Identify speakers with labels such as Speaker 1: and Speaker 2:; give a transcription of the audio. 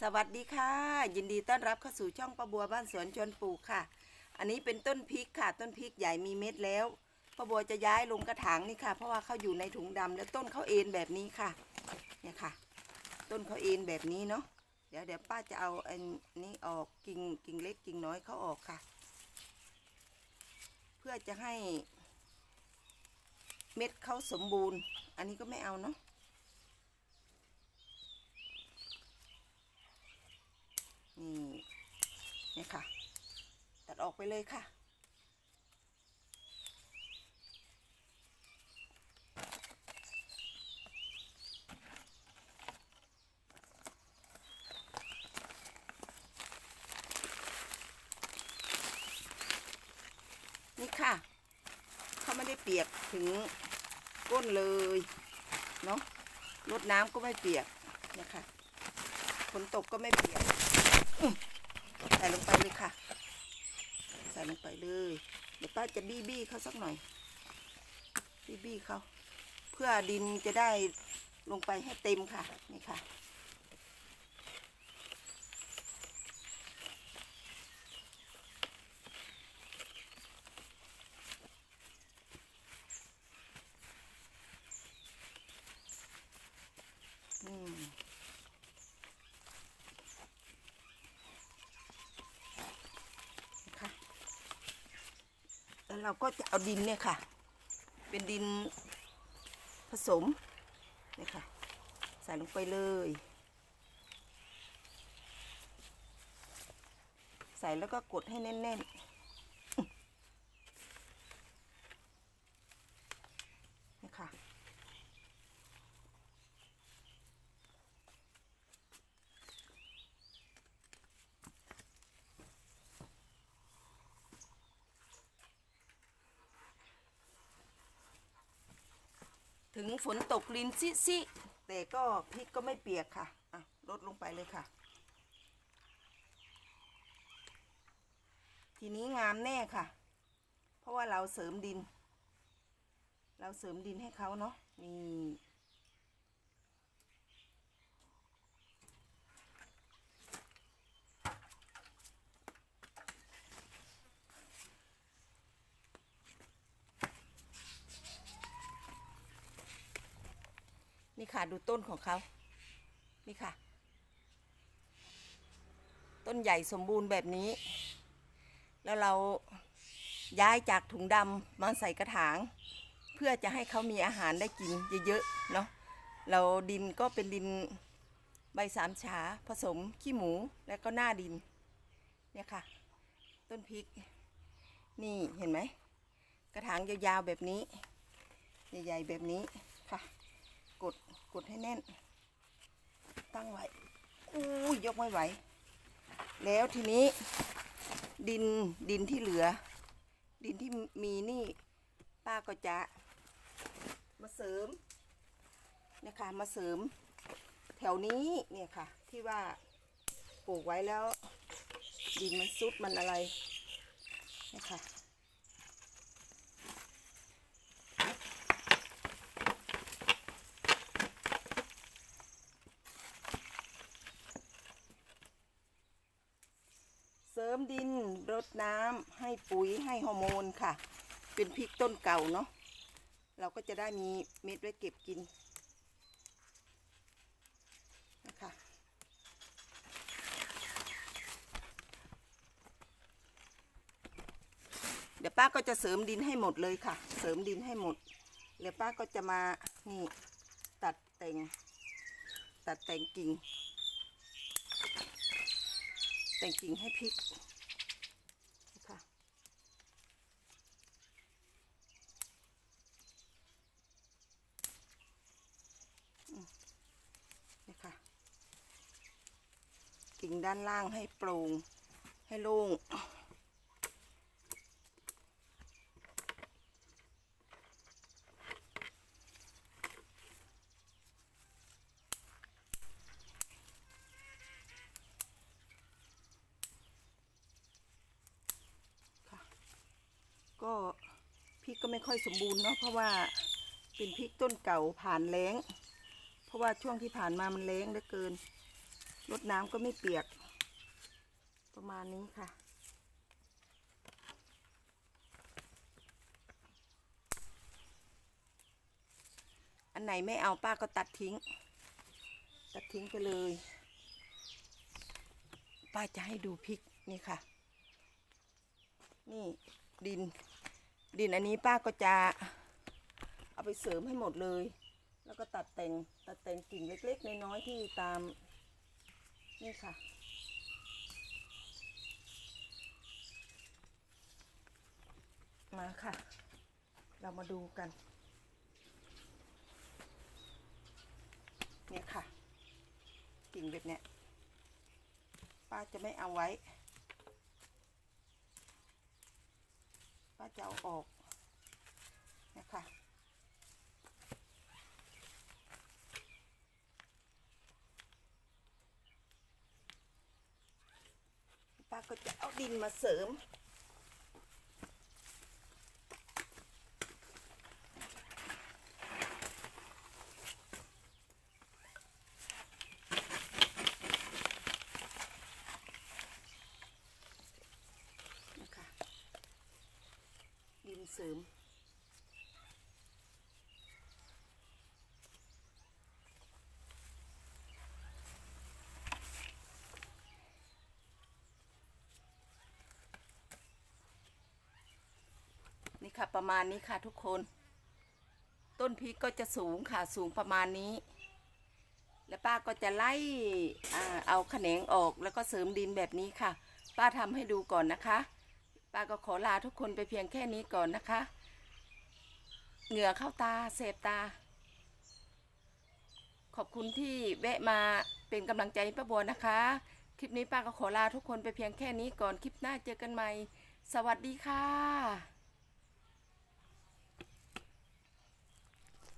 Speaker 1: สวัสดีค่ะ ยินดีต้อนรับเข้าสู่ช่องป้าบัวบ้านสวนชวนปลูกค่ะ อันนี้เป็นต้นพริกค่ะ ต้นพริกใหญ่มีเม็ดแล้วป้าบัวจะย้ายลงกระถางนี่ค่ะ เพราะว่าเขาอยู่ในถุงดำแล้วต้นเขาเอ็นแบบนี้ค่ะ เนี่ยค่ะ ต้นเขาเอ็นแบบนี้เนาะเดี๋ยวเดี๋ยวป้าจะเอาอันนี้ออกกิ่งกิ่งเล็กกิ่งน้อยเขาออกค่ะ เพื่อจะให้เม็ดเขาสมบูรณ์ อันนี้ก็ไม่เอาเนาะ นี่เนี่ยค่ะ ตัดออก ไปเลยค่ะ นี่ค่ะ เขาไม่ได้เปียกถึงก้นเลยเนาะรดน้ำก็ไม่เปียกเนี่ยค่ะฝนตกก็ไม่เปียกใส่ลงไปเลยค่ะ ส่ลงไปเลย เดี๋ยวป้าจะบี้บี้เขาสักหน่อย บี้บี้เขา เพื่อดินจะได้ลงไปให้เต็มค่ะ นี่ค่ะ อืม นะคะแล้ว เราก็จะเอาดินเนี่ยค่ะ เป็นดินผสมเนี่ยค่ะ ใส่ลงไปเลย ใส่แล้วก็กดให้แน่นๆ ถึงฝนตกลินซิซิแต่ก็พริกก็ไม่เปียกค่ะอะลดลงไปเลยค่ะ ทีนี้งามแน่ค่ะ เพราะว่าเราเสริมดิน เราเสริมดินให้เขาเนาะนี่ นี่ค่ะดูต้นของเขา นี่ค่ะ ต้นใหญ่สมบูรณ์แบบนี้ แล้วเราย้ายจากถุงดำมาใส่กระถาง เพื่อจะให้เขามีอาหารได้กินเยอะๆเนาะ เราดินก็เป็นดินใบสามฉาผสมขี้หมูแล้วก็หน้าดิน เนี่ยค่ะ ต้นพริก นี่เห็นไหม กระถางยาวๆแบบนี้ ใหญ่ๆแบบนี้ค่ะ กดกดให้แน่น ตั้งไว้อู้ยยกไม่ไหว แล้วทีนี้ ดินดินที่เหลือ ดินที่มีนี่ ป้าก็จะ มาเสริมนะคะมาเสริม แถวนี้เนี่ยค่ะ ที่ว่าปลูกไว้แล้ว ดินมันซุดมันอะไรนะคะ มดินรดน้ำให้ปุ๋ยให้ฮอร์โมนค่ะ เป็นพริกต้นเก่าเนาะเราก็จะได้มีเม็ดไว้เก็บกินนะคะเดี๋ยวป้าก็จะเสริมดินให้หมดเลยค่ะ เสริมดินให้หมด เดี๋ยวป้าก็จะมานี่ตัดแต่ง ตัดแต่งกิ่ง แต่งกิ่งให้พริกนะคะอืมนะคะกิ่งด้านล่างให้โปร่งให้โล่ง ก็พริกก็ ไม่ค่อยสมบูรณ์เนาะเพราะว่าเป็นพริกต้นเก่าผ่านแล้ง เพราะว่าช่วงที่ผ่านมามันแล้งเหลือเกินรดน้ำก็ไม่เปียก ประมาณนี้ค่ะ อันไหนไม่เอาป้าก็ตัดทิ้ง ตัดทิ้งไปเลย ป้าจะให้ดูพริกนี่ค่ะ นี่ดิน ดินอันนี้ป้าก็จะเอาไปเสริมให้หมดเลย แล้วก็ตัดแต่งตัดแต่งกิ่งเล็กๆน้อยๆที่ตามนี่ค่ะ มาค่ะ เรามาดูกัน เนี่ยค่ะ กิ่งแบบเนี้ยป้าจะไม่เอาไว้ ป้า จะเอาออกนะคะป้าก็จะเอาดินมาเสริม นะคะดิน เสริม นี่ค่ะประมาณนี้ค่ะทุกคน ต้นพริกก็จะสูงค่ะสูงประมาณนี้ แล้วป้าก็จะไล่อเอาแขนงออกแล้วก็เสริมดินแบบนี้ค่ะ ป้าทำให้ดูก่อนนะคะ ป้าก็ขอลาทุกคนไปเพียงแค่นี้ก่อนนะคะ เหงื่อเข้าตาเสพตา ขอบคุณที่แวะมาเป็นกำลังใจป้าบัวนะคะ คลิปนี้ป้าก็ขอลาทุกคนไปเพียงแค่นี้ก่อน คลิปหน้าเจอกันใหม่ สวัสดีค่ะ